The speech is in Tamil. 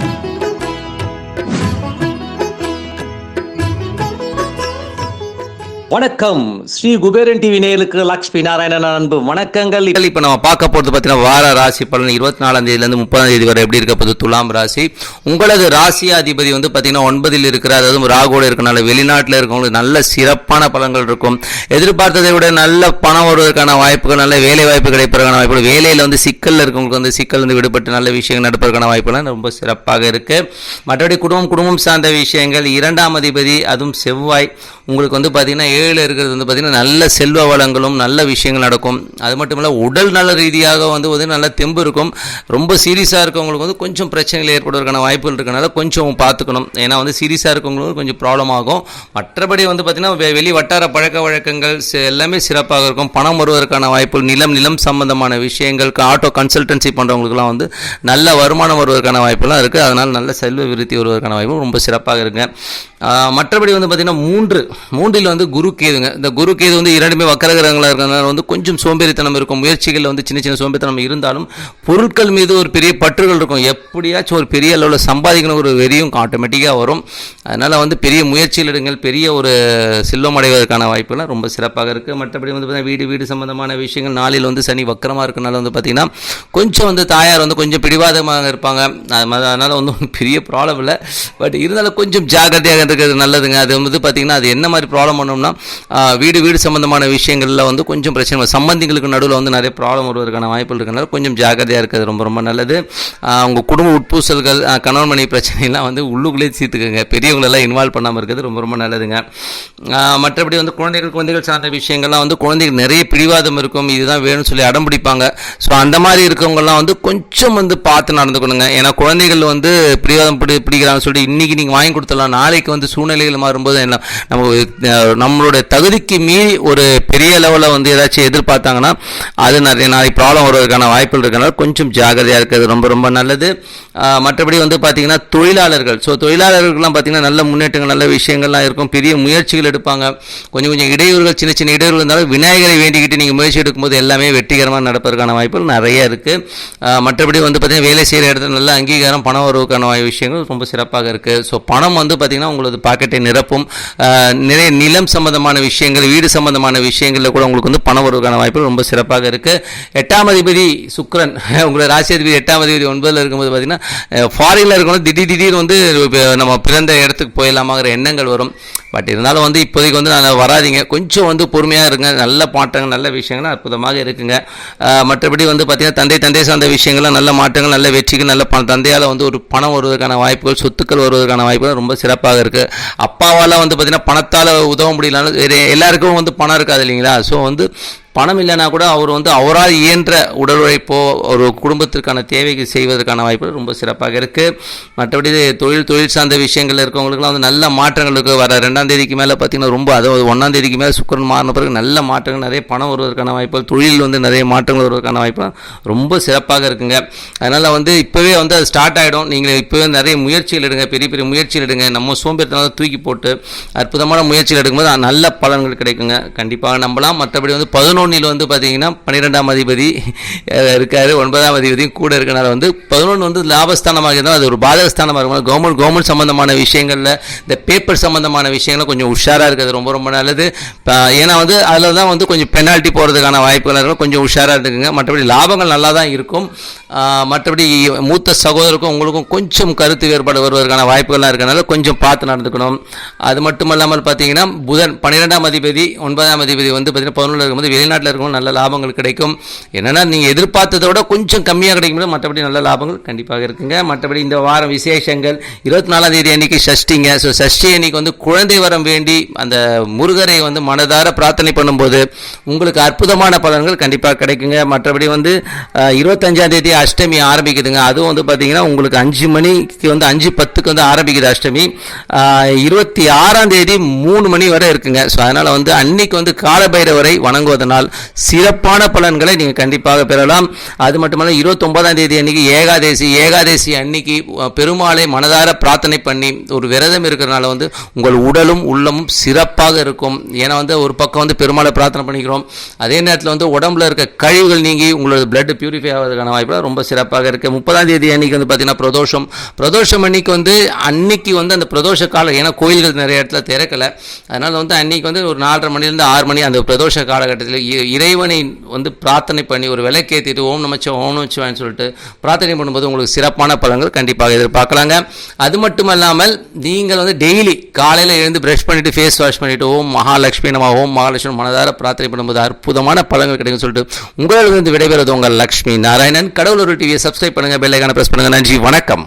Thank you. வணக்கம். ஸ்ரீ குபேரன் டிவி நேயலுக்கு லக்ஷ்மி நாராயணன் அன்பு வணக்கங்கள். இப்போ நம்ம பார்க்க போகிறது பார்த்தீங்கன்னா வார ராசி பலன் இருபத்தி நாலாம் தேதியிலேருந்து முப்பதாம் தேதி வரை எப்படி இருக்க போகுது? துலாம் ராசி. உங்களது ராசி அதிபதி வந்து பார்த்தீங்கன்னா ஒன்பதில் இருக்கிற அதாவது ராகுவோடு இருக்கனால வெளிநாட்டில் இருக்கவங்களுக்கு நல்ல சிறப்பான பலன்கள் இருக்கும். எதிர்பார்த்ததை விட நல்ல பணம் வருவதற்கான வாய்ப்புகள் நல்ல வேலை வாய்ப்பு கிடைப்பதற்கான வாய்ப்புகள் வேலையில் வந்து சிக்கலில் இருக்கவங்களுக்கு வந்து சிக்கல் வந்து விடுபட்டு நல்ல விஷயங்கள் நடப்பதற்கான வாய்ப்புகள் ரொம்ப சிறப்பாக இருக்குது மற்றபடி குடும்பம் குடும்பம் சார்ந்த விஷயங்கள் இரண்டாம் அதிபதி அதுவும் செவ்வாய் உங்களுக்கு வந்து பார்த்திங்கன்னா ஏழில் இருக்கிறது வந்து பார்த்தீங்கன்னா நல்ல செல்வ வளங்களும் நல்ல விஷயங்கள் நடக்கும். அது மட்டும் இல்லை உடல் நல ரீதியாக வந்து வந்து நல்ல தெம்பு இருக்கும். ரொம்ப சீரியஸாக இருக்கவங்களுக்கு வந்து கொஞ்சம் பிரச்சனைகள் ஏற்படுவதற்கான வாய்ப்புகள் இருக்கனால கொஞ்சம் பார்த்துக்கணும் ஏன்னா வந்து சீரியஸாக இருக்கவங்களுக்கு கொஞ்சம் ப்ராப்ளம் ஆகும். மற்றபடி வந்து பார்த்திங்கன்னா வெளி வட்டார பழக்க வழக்கங்கள் எல்லாமே சிறப்பாக இருக்கும். பணம் வருவதற்கான வாய்ப்புகள் நிலம் நிலம் சம்பந்தமான விஷயங்களுக்கு ஆட்டோ கன்சல்டன்சி பண்ணுறவங்களுக்குலாம் வந்து நல்ல வருமானம் வருவதற்கான வாய்ப்புலாம் இருக்குது அதனால் நல்ல செல்வ விருத்தி வருவதற்கான வாய்ப்பு ரொம்ப சிறப்பாக இருக்குங்க மற்றபடி வந்து பார்த்திங்கன்னா மூன்று மூன்றில் வந்து குரு கேதுங்க. இந்த குரு கேது வந்து இரண்டுமே வக்கர கிரகங்களாக இருக்கிறதுனால வந்து கொஞ்சம் சோம்பேறித்தனம் இருக்கும். முயற்சிகளில் வந்து சின்ன சின்ன சோம்பேறித்தனம் இருந்தாலும் பொருட்கள் மீது ஒரு பெரிய பற்றுகள் இருக்கும். எப்படியாச்சும் ஒரு பெரிய அளவில் சம்பாதிக்கணும் ஒரு வெறியும் ஆட்டோமேட்டிக்காக வரும். அதனால் வந்து பெரிய முயற்சியில் எடுங்கள். பெரிய ஒரு செல்வம் அடைவதற்கான வாய்ப்புகள் ரொம்ப சிறப்பாக இருக்குது மற்றபடி வந்து பார்த்தீங்கன்னா வீடு வீடு சம்பந்தமான விஷயங்கள். நாளில் வந்து சனி வக்கரமாக இருக்கனால வந்து பார்த்திங்கன்னா கொஞ்சம் வந்து தாயார் வந்து கொஞ்சம் பிடிவாதமாக இருப்பாங்க. அதனால் வந்து பெரிய ப்ராப்ளம் இல்லை. பட் இருந்தாலும் கொஞ்சம் ஜாக்கிரதையாக இருக்கிறது நல்லதுங்க. அது வந்து பார்த்தீங்கன்னா அது என்ன மாதிரி ப்ராப்ளம் பண்ணோம்னா வீடு வீடு சம்பந்தமான விஷயங்களில் வந்து கொஞ்சம் பிரச்சனை சம்பந்திங்களுக்கு நடுவில் வந்து நிறைய ப்ராப்ளம் வருவதற்கான வாய்ப்புகள் இருக்கனால கொஞ்சம் ஜாக்கிரதையாக இருக்கிறது ரொம்ப ரொம்ப நல்லது. உங்கள் குடும்ப உட்பூசல்கள் கணவன் மனைவி பிரச்சனைலாம் வந்து உள்ளுக்குள்ளே பெரியவங்க விஷயங்களெல்லாம் இன்வால்வ் பண்ணாமல் இருக்கிறது ரொம்ப ரொம்ப நல்லதுங்க. மற்றபடி வந்து குழந்தைகள் குழந்தைகள் சார்ந்த விஷயங்கள்லாம் வந்து குழந்தைகள் நிறைய பிடிவாதம் இருக்கும். இதுதான் வேணும்னு சொல்லி அடம் பிடிப்பாங்க. ஸோ அந்த மாதிரி இருக்கவங்கலாம் வந்து கொஞ்சம் வந்து பார்த்து நடந்துக்கணுங்க. ஏன்னா குழந்தைகள் வந்து பிடிவாதம் பிடி பிடிக்கிறாங்கன்னு சொல்லி இன்றைக்கி நீங்கள் வாங்கி கொடுத்துடலாம். நாளைக்கு வந்து சூழ்நிலைகள் மாறும்போது என்ன நம்ம நம்மளுடைய தகுதிக்கு மீறி ஒரு பெரிய லெவலில் வந்து ஏதாச்சும் எதிர்பார்த்தாங்கன்னா அது நிறைய நாளைக்கு ப்ராப்ளம் வருவதற்கான வாய்ப்புகள் இருக்கனால கொஞ்சம் ஜாகிரதையாக இருக்கிறது ரொம்ப ரொம்ப நல்லது. மற்றபடி வந்து பார்த்தீங்கன்னா தொழிலாளர்கள். ஸோ தொழிலாளர்கள்லாம் பார்த்தீங்கன்னா நல்ல முன்னேற்றங்கள் நல்ல விஷயங்கள்லாம் இருக்கும். பெரிய முயற்சிகள் எடுப்பாங்க. கொஞ்சம் கொஞ்சம் இடையூறுகள் சின்ன சின்ன இடையூறுகள் இருந்தாலும் விநாயகரை வேண்டிக்கிட்டு நீங்கள் முயற்சி எடுக்கும்போது எல்லாமே வெற்றிகரமாக நடப்பதற்கான வாய்ப்புகள் நிறைய இருக்குது மற்றபடி வந்து பார்த்தீங்கன்னா வேலை செய்கிற இடத்துல நல்ல அங்கீகாரம் பணம் வரவுக்கான விஷயங்கள் ரொம்ப சிறப்பாக இருக்குது ஸோ பணம் வந்து பார்த்தீங்கன்னா உங்களது பாக்கெட்டை நிரப்பும். நிறைய நிலம் சம்பந்தமான விஷயங்கள் வீடு சம்பந்தமான விஷயங்களில் கூட உங்களுக்கு வந்து பணம் வருவதற்கான வாய்ப்புகள் ரொம்ப சிறப்பாக இருக்குது எட்டாம் அதிபதி சுக்ரன் உங்களோட ராசி அதிபதி எட்டாம் அதிபதி ஒன்பதில் இருக்கும்போது பார்த்தீங்கன்னா ஃபாரினில் இருக்கணும் திடீர் திடீர் வந்து நம்ம பிறந்த இடத்துக்கு போயிடலாமாங்கிற எண்ணங்கள் வரும். பட் இருந்தாலும் வந்து இப்போதைக்கு வந்து நான் வராதீங்க. கொஞ்சம் வந்து பொறுமையாக இருங்க. நல்ல மாற்றங்கள் நல்ல விஷயங்கள் அற்புதமாக இருக்குங்க. மற்றபடி வந்து பார்த்தீங்கன்னா தந்தை தந்தை சார்ந்த விஷயங்கள்லாம் நல்ல மாற்றங்கள் நல்ல வெற்றிகள் நல்ல பணம். தந்தையால் வந்து ஒரு பணம் வருவதற்கான வாய்ப்புகள் சொத்துக்கள் வருவதற்கான வாய்ப்புகள் ரொம்ப சிறப்பாக இருக்குது அப்பாவால் வந்து பார்த்தீங்கன்னா பணத்தால் உதவ முடியலன்னு எல்லாருக்கும் வந்து பணம் இருக்காது இல்லைங்களா? ஸோ வந்து பணம் இல்லைனா கூட அவர் வந்து அவரால் இயன்ற உடல் உழைப்போ ஒரு குடும்பத்திற்கான தேவைக்கு செய்வதற்கான வாய்ப்புகள் ரொம்ப சிறப்பாக இருக்குது மற்றபடி தொழில் தொழில் சார்ந்த விஷயங்கள் இருக்கவங்களுக்குலாம் வந்து நல்ல மாற்றங்களுக்கு வர ரெண்டாம் தேதிக்கு மேலே பார்த்தீங்கன்னா ரொம்ப அதாவது ஒன்றாம் தேதிக்கு மேலே சுக்கரன் மாறின பிறகு நல்ல மாற்றங்கள் நிறைய பணம் வருவதற்கான வாய்ப்புகள் தொழில் வந்து நிறைய மாற்றங்கள் வருவதற்கான வாய்ப்புகள் ரொம்ப சிறப்பாக இருக்குங்க. அதனால் வந்து இப்போவே வந்து அது ஸ்டார்ட் ஆகிடும் நீங்கள் இப்போவே நிறைய முயற்சிகள் எடுங்க. பெரிய பெரிய முயற்சிகள் எடுங்க. நம்ம சோம்பேறித்தனால தூக்கி போட்டு அற்புதமான முயற்சிகள் எடுக்கும்போது நல்ல பலன்கள் கிடைக்குங்க. கண்டிப்பாக நம்பலாம். மற்றபடி வந்து பதினொன்றில் வந்து பார்த்தீங்கன்னா பன்னிரெண்டாம் அதிபதி இருக்கார். ஒன்பதாம் அதிபதியும் கூட இருக்கனால வந்து பதினொன்று வந்து லாபஸ்தானமாக இருந்தால் அது ஒரு பாதகஸ்தானமாக இருக்கும். கவர்மெண்ட் கவர்மெண்ட் சம்மந்தமான விஷயங்களில் இந்த பேப்பர் சம்மந்தமான விஷயங்களை கொஞ்சம் உஷாராக இருக்கிறது ரொம்ப ரொம்ப நல்லது. ஏன்னா வந்து அதில் தான் வந்து கொஞ்சம் பெனால்ட்டி போகிறதுக்கான வாய்ப்புகள் இருக்கும். கொஞ்சம் உஷாராக இருக்குங்க. மற்றபடி லாபங்கள் நல்லா தான் இருக்கும் மற்றபடி மூத்த சகோதரருக்கும் உங்களுக்கும் கொஞ்சம் கருத்து வேறுபாடு வருவதற்கான வாய்ப்புகள்லாம் இருக்கனால கொஞ்சம் பார்த்து நடந்துக்கணும். அது மட்டும் இல்லாமல் பார்த்தீங்கன்னா புதன் பன்னிரெண்டாம் அதிபதி ஒன்பதாம் அதிபதி வந்து பார்த்தீங்கன்னா பதினொன்று இருக்கும்போது வெளிநாட்டில் இருக்கும் நல்ல லாபங்கள் கிடைக்கும். என்னென்னா நீங்கள் எதிர்பார்த்ததோட விட கொஞ்சம் கம்மியாக கிடைக்கும் மற்றபடி நல்ல லாபங்கள் கண்டிப்பாக இருக்குங்க. மற்றபடி இந்த வாரம் விசேஷங்கள் இருபத்தி நாலாம் தேதி அன்னைக்கு சஷ்டிங்க ஸோ சஷ்டி அன்னைக்கு வந்து குழந்தை வரம் வேண்டி அந்த முருகரை வந்து மனதார பிரார்த்தனை பண்ணும்போது உங்களுக்கு அற்புதமான பலன்கள் கண்டிப்பாக கிடைக்குங்க. மற்றபடி வந்து இருபத்தஞ்சாம் தேதி அஷ்டமி ஆரம்பிக்குதுங்க. அதுவும் வந்து பார்த்தீங்கன்னா உங்களுக்கு அஞ்சு மணிக்கு வந்து அஞ்சு பத்துக்கு வந்து ஆரம்பிக்குது அஷ்டமி. இருபத்தி ஆறாம் தேதி மூணு மணி வரை இருக்குங்க. ஸோ அதனால் வந்து அன்னைக்கு வந்து காலபைரவரை வணங்குவதனால் நாள் சிறப்பான பலன்களை நீங்கள் கண்டிப்பாக பெறலாம். அது மட்டுமல்ல இருபத்தொன்பதாம் தேதி அன்னைக்கு ஏகாதேசி ஏகாதேசி அன்னைக்கு பெருமாளை மனதார பிரார்த்தனை பண்ணி ஒரு விரதம் இருக்கிறனால வந்து உங்கள் உடலும் உள்ளமும் சிறப்பாக இருக்கும். ஏன்னா வந்து ஒரு பக்கம் வந்து பெருமாளை பிரார்த்தனை பண்ணிக்கிறோம். அதே நேரத்தில் வந்து உடம்புல இருக்க கழிவுகள் நீங்கி உங்களோட பிளட் பியூரிஃபை ஆவதற்கான வாய்ப்பு ரொம்ப சிறப்பாக இருக்குது முப்பதாம் தேதி அன்னைக்கு வந்து பார்த்தீங்கன்னா பிரதோஷம். பிரதோஷம் அன்னைக்கு வந்து அன்னைக்கு வந்து அந்த பிரதோஷ காலம் ஏன்னா கோயில்கள் நிறைய இடத்துல திறக்கலை. அதனால் வந்து அன்னைக்கு வந்து ஒரு நாலரை மணிலேருந்து ஆறு மணி அந்த பிரதோஷ காலகட்டத்தில் இறைவனை வந்து பிரார்த்தனை பண்ணி ஒரு விலைக்கேற்றிட்டு ஓம் நமச்சிவ ஓம் நமச்சிவான்னு சொல்லிட்டு பிரார்த்தனை பண்ணும்போது உங்களுக்கு சிறப்பான பலன்கள் கண்டிப்பாக எதிர்பார்க்கலாங்க. அது மட்டும் இல்லாமல் நீங்கள் வந்து டெய்லி காலையில் எழுந்து ப்ரஷ் பண்ணிட்டு ஃபேஸ் வாஷ் பண்ணிவிட்டு ஓம் மகாலட்சுமி நம்ம ஓம் மகாலட்சுமி மனதார பிரார்த்தனை பண்ணும்போது அற்புதமான பலன்கள் கிடைக்கும் சொல்லிட்டு உங்களிலிருந்து விடைபெறுவது உங்கள் லக்ஷ்மி நாராயணன். கடவுளூர் டிவியை சப்ஸ்கிரைப் பண்ணுங்கள் பெல்லைக்கான ப்ரெஸ் பிரஸ் நன்றி வணக்கம்.